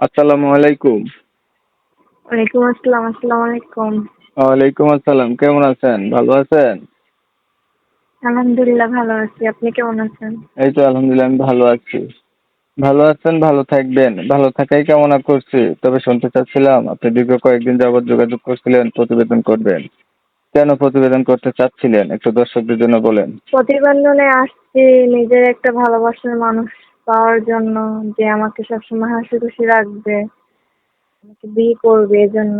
আসসালামু আলাইকুম। ওয়ালাইকুম আসসালাম আসসালামু আলাইকুম। ওয়ালাইকুম আসসালাম কেমন আছেন? ভালো আছেন? আলহামদুলিল্লাহ ভালো আছি। আপনি কেমন আছেন? এই তো আলহামদুলিল্লাহ আমি ভালো আছি। ভালো আছেন ভালো থাকবেন। ভালো থাকাই কামনা করছি। তবে শুনতে চাচ্ছিলাম আপনি দীর্ঘ কয়েকদিন যাবৎ যোগাযোগ করছিলেন প্রতিবেদন করবেন। কেন প্রতিবেদন করতে চাচ্ছিলেন? একটু দর্শকদের জন্য বলেন। প্রতিবেদনে আসছি নিজের একটা ভালোবাসার মানুষ। পাওয়ার জন্য যে আমাকে সবসময় হাসি খুশি রাখবে আমাকে বিয়ে করবে এজন্য।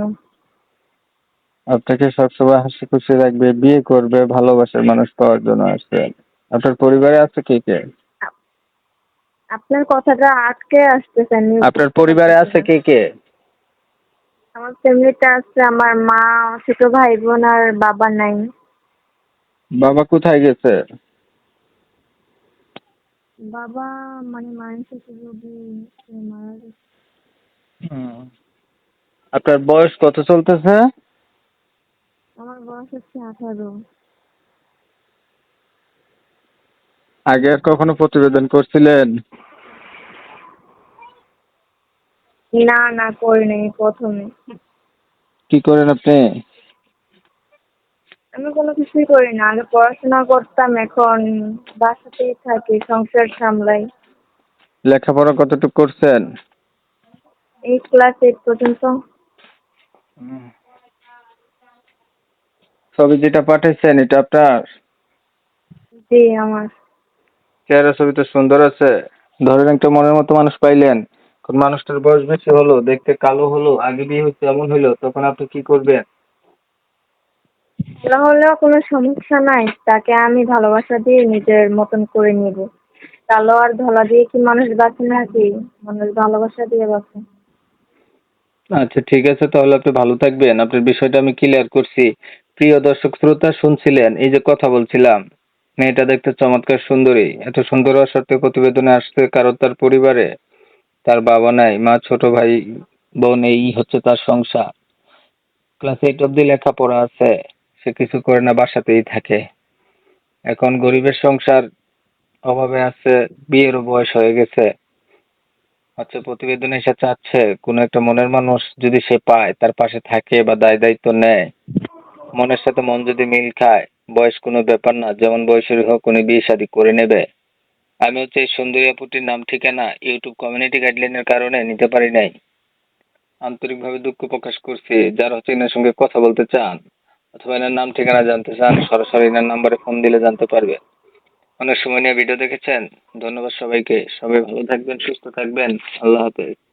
আপনাকে সবসময় হাসি খুশি রাখবে বিয়ে করবে ভালোবাসার মানুষ পাওয়ার জন্য আসছেন আপনার পরিবারে আছে কে কে? আপনার কথাটা আটকে আসতেছে আপনার পরিবারে আছে কে কে? আমার ফ্যামিলিতে আছে আমার মা ছোট ভাই বোন আর বাবা নাই। বাবা কোথায় গেছে? বাবা মানে মায়ের সাথে যদি মারা গেছে আপনার বয়স কত চলতেছে? আমার বয়স হচ্ছে আঠারো। আগে আর কখনো প্রতিবেদন করছিলেন? না না করি নাই প্রথমে। কি করেন আপনি? আমি কোনো কিছুই করি না। আগে পড়াশোনা করতাম এখন বাসাতেই থাকি সংসার সামলাই। লেখাপড়া কতটুকু করছেন? এই ক্লাস এইট পর্যন্ত। ছবি যেটা পাঠাইছেন এটা আপনার? জি আমার। চেহারা ছবি তো সুন্দর আছে। ধরেন একটা মনের মতো মানুষ পাইলেন। কোন মানুষটার বয়স বেশি হলো দেখতে কালো হলো আগে বিয়ে হচ্ছে এমন হইল তখন আপনি কি করবেন? ভালো হলেও কোনো সমস্যা নাই। তাকে আমি ভালোবাসা দিয়ে নিজের মতন করে নিব। কালো আর ধলা দিয়ে কি মানুষ বাঁচে নাকি? মানুষ ভালোবাসা দিয়ে বাঁচে। আচ্ছা ঠিক আছে, তাহলে আপনি ভালো থাকবেন। আপনার বিষয়টা আমি ক্লিয়ার করছি। প্রিয় দর্শক, শ্রোতা শুনছিলেন, এই যে কথা বলছিলাম, মেয়েটা দেখতে চমৎকার সুন্দরী। এত সুন্দর সত্ত্বেও প্রতিবেদনে আসছে কারণ তার পরিবারে। তার বাবা নাই, মা, ছোট ভাই, বোন, এই হচ্ছে তার সংসার। ক্লাস এইট অব্দি লেখাপড়া আছে। সে কিছু করে না, বাসাতেই থাকে। এখন গরিবের সংসার অভাবে আছে, বিয়েরও বয়স হয়ে গেছে। হচ্ছে প্রতিবেদনে এসে চাচ্ছে, কোনো একটা মনের মানুষ যদি সে পায়, তার পাশে থাকে বা দায় দায়িত্ব নেয়, মনের সাথে মন যদি মিল খায়, বয়স কোনো ব্যাপার না, যেমন বয়সের হোক উনি বিয়ে শাদী করে নেবে। আমি হচ্ছে এই সুন্দরী আপুটির নাম ঠিকানা ইউটিউব কমিউনিটি গাইডলাইনের কারণে নিতে পারি নাই। আন্তরিকভাবে দুঃখ প্রকাশ করছি, যারা হচ্ছে এনার সঙ্গে কথা বলতে চান। অথবা এনার নাম ঠিকানা জানতে চান, সরাসরি এনার নাম্বারে ফোন দিলে জানতে পারবে। অনেক সময় নিয়ে ভিডিও দেখেছেন। ধন্যবাদ সবাইকে। সবাই ভালো থাকবেন, সুস্থ থাকবেন। আল্লাহ হাফেজ।